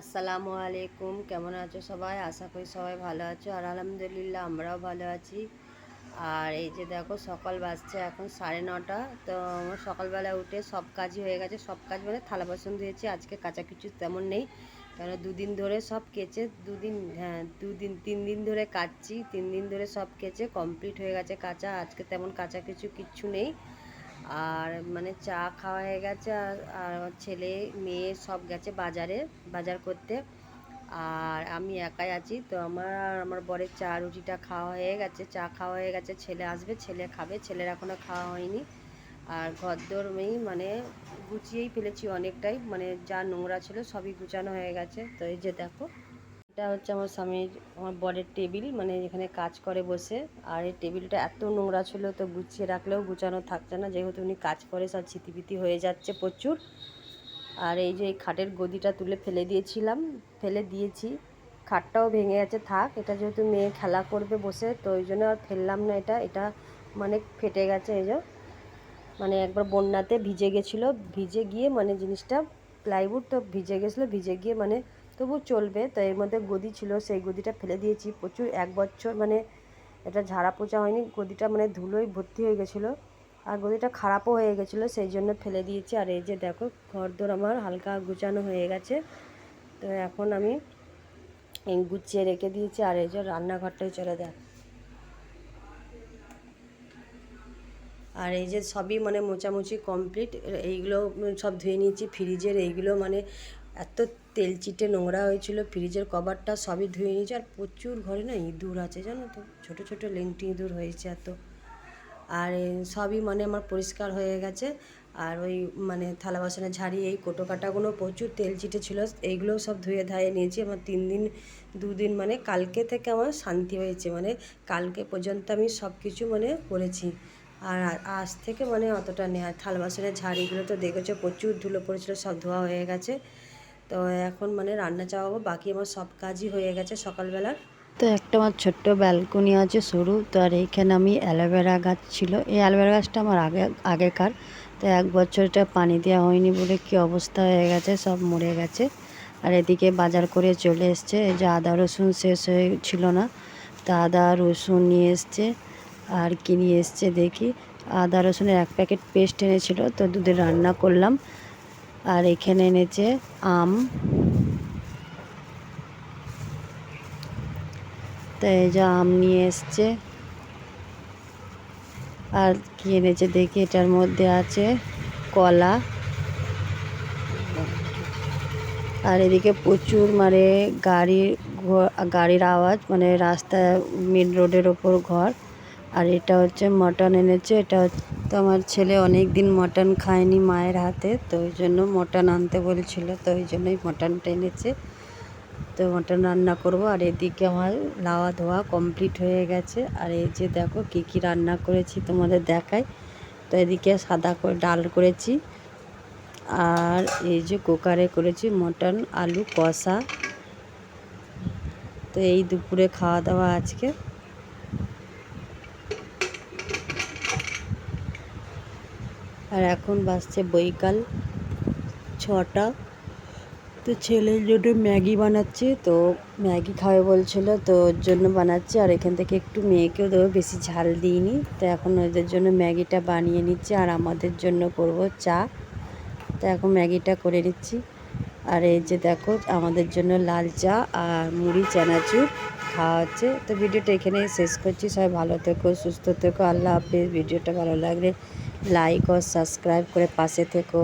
আসসালামু আলাইকুম। কেমন আছো সবাই? আশা করি সবাই ভালো আছো। আর আলহামদুলিল্লাহ, আমরাও ভালো আছি। আর এই যে দেখো, সকাল বাজছে এখন সাড়ে নটা। তো আমার সকালবেলা উঠে সব কাজই হয়ে গেছে। সব কাজ মানে থালা বাসন ধুয়েছি। আজকে কাঁচা কিছু তেমন নেই। কেন দুদিন ধরে সব কেচে, দুদিন হ্যাঁ দুদিন, তিন দিন ধরে কাচছি তিন দিন ধরে সব কেচে কমপ্লিট হয়ে গেছে কাঁচা। আজকে তেমন কাঁচা কিছু কিচ্ছু নেই। আর মানে চা খাওয়া হয়ে গেছে, আর আর আমার ছেলে, মেয়ে সব গেছে বাজারে, বাজার করতে। আর আমি একাই আছি, তো আমার আর আমার বরের চা রুটিটা খাওয়া হয়ে গেছে, চা খাওয়া হয়ে গেছে, ছেলে আসবে, ছেলে খাবে, ছেলের এখনও খাওয়া হয়নি। আর ঘরদোর মেয়ে মানে গুছিয়েই ফেলেছি অনেকটাই মানে যা নোংরা ছিল সবই গুছানো হয়ে গেছে, তো এই যে দেখো। এটা হচ্ছে আমার স্বামীর, আমার বরের টেবিল মানে এখানে কাজ করে বসে। আর এই টেবিলটা এত নোংরা ছিল, তো গুছিয়ে রাখলেও গুছানো থাকছে না। যেহেতু উনি কাজ করে, সব ছিতিপিতি হয়ে যাচ্ছে প্রচুর। আর এই যে খাটের গদিটা তুলে ফেলে দিয়েছিলাম, ফেলে দিয়েছি। খাটটাও ভেঙে গেছে, থাক, এটা যেহেতু মেয়ে খেলা করবে বসে, তো ওই জন্য আর ফেললাম না এটা। এটা মানে ফেটে গেছে, এই যে। মানে একবার বন্যাতে ভিজে গেছিল, ভিজে গিয়ে মানে জিনিসটা, প্লাইউড তো ভিজে গেছিল, ভিজে গিয়ে মানে তবু চলবে। তো এর মধ্যে গদি ছিল, সেই গদিটা ফেলে দিয়েছি। প্রচুর এক বছর মানে এটা ঝাড়া পোচা হয়নি। গদিটা মানে ধুলোই ভর্তি হয়ে গেছিল আর গদিটা খারাপও হয়ে গেছিল, সেই জন্য ফেলে দিয়েছি। আর এই যে দেখো, ঘরদোর আমার হালকা গুছানো হয়ে গেছে। তো এখন আমি গুছিয়ে রেখে দিয়েছি আর এই যে রান্নাঘরটাই চলে দেখ আর এই যে সবই মানে মোচামুচি কমপ্লিট। এইগুলো সব ধুয়ে নিয়েছি, ফ্রিজের এইগুলো মানে এত তেল চিটে নোংরা হয়েছিল, ফ্রিজের কভারটা সবই ধুয়ে নিয়েছে, আর প্রচুর ঘরে না ইঁদুর আছে জানো তো? ছোটো ছোটো লেংটি ইঁদুর হয়েছে এত। আর সবই মানে আমার পরিষ্কার হয়ে গেছে। আর ওই মানে থালা বাসনে ঝাড়ি এই কোটো কাটাগুলো প্রচুর তেল চিটে ছিল, এইগুলোও সব ধুয়ে ধায়ে নিয়েছি। আমার তিন দিন দুদিন মানে কালকে থেকে আমার শান্তি হয়েছে মানে কালকে পর্যন্ত আমি সব কিছু মানে করেছি। আর আজ থেকে মানে অতটা নেই। আর থালা বাসনের ঝাড়িগুলো তো দেখেছ, প্রচুর ধুলো পড়েছিল, সব ধোয়া হয়ে গেছে। তো এখন মানে রান্না চাওয়াবো বাকি আমার সব কাজই হয়ে গেছে সকালবেলার। তো একটা আমার ছোট্ট ব্যালকনি আছে সরু তো আর এইখানে আমি অ্যালোভেরা গাছ ছিল। এই অ্যালোভেরা গাছটা আমার আগে, আগেকার, তো এক বছর এটা পানি দেওয়া হয়নি বলে কি অবস্থা হয়ে গেছে, সব মরে গেছে। আর এদিকে বাজার করে চলে এসছে, এই যে আদা, রসুন শেষ হয়ে ছিল না, তা আদা, রসুন নিয়ে এসছে, আর কি নিয়ে এসছে দেখি। আদা, রসুনের এক প্যাকেট পেস্ট এনেছিল, তো দুধে রান্না করলাম। আর এখানে এনেছে আম। তো এই যে আম নিয়ে এসছে। আর কি এনেছে দেখি, এটার মধ্যে আছে কলা। আর এদিকে প্রচুর মানে গাড়ির গাড়ির আওয়াজ মানে রাস্তায় মেন রোডের ওপর ঘর। আর এটা হচ্ছে মটন এনেছে। এটা তো আমার ছেলে অনেক দিন মটন খায়নি মায়ের হাতে, তো ওই জন্য মটন আনতে বলেছিল, তো ওই জন্যই মটনটা এনেছে। তো মটন রান্না করব, আর এদিকে আমার লাওয়া ধোয়া কমপ্লিট হয়ে গেছে। আর এই যে দেখো কী কী রান্না করেছি তোমাদের দেখাই। তো এদিকে সাদা করে ডাল করেছি, আর এই যে কুকারে করেছি মটন, আলু, কষা। তো এই দুপুরে খাওয়া দাওয়া আজকে। আর এখন বাসছে বৈকাল ছটা। তো ছেলের জন্য ম্যাগি বানাচ্ছি, তো ম্যাগি খাবে বলছিল, তো ওর জন্য বানাচ্ছি। আর এখান থেকে একটু মেয়েকেও দেবো, বেশি ঝাল দিইনি। তো এখন ওদের জন্য ম্যাগিটা বানিয়ে নিচ্ছি, আর আমাদের জন্য করব চা। তো এখন ম্যাগিটা করে নিচ্ছি। আর এই যে দেখো, আমাদের জন্য লাল চা আর মুড়ি, চানাচুর খাওয়া হচ্ছে। তো ভিডিওটা এখানেই শেষ করছি। সবাই ভালো থেকো, সুস্থ থেকো। আল্লাহ হাফেজ। ভিডিওটা ভালো লাগলে লাইক ও সাবস্ক্রাইব করে পাশে থেকো।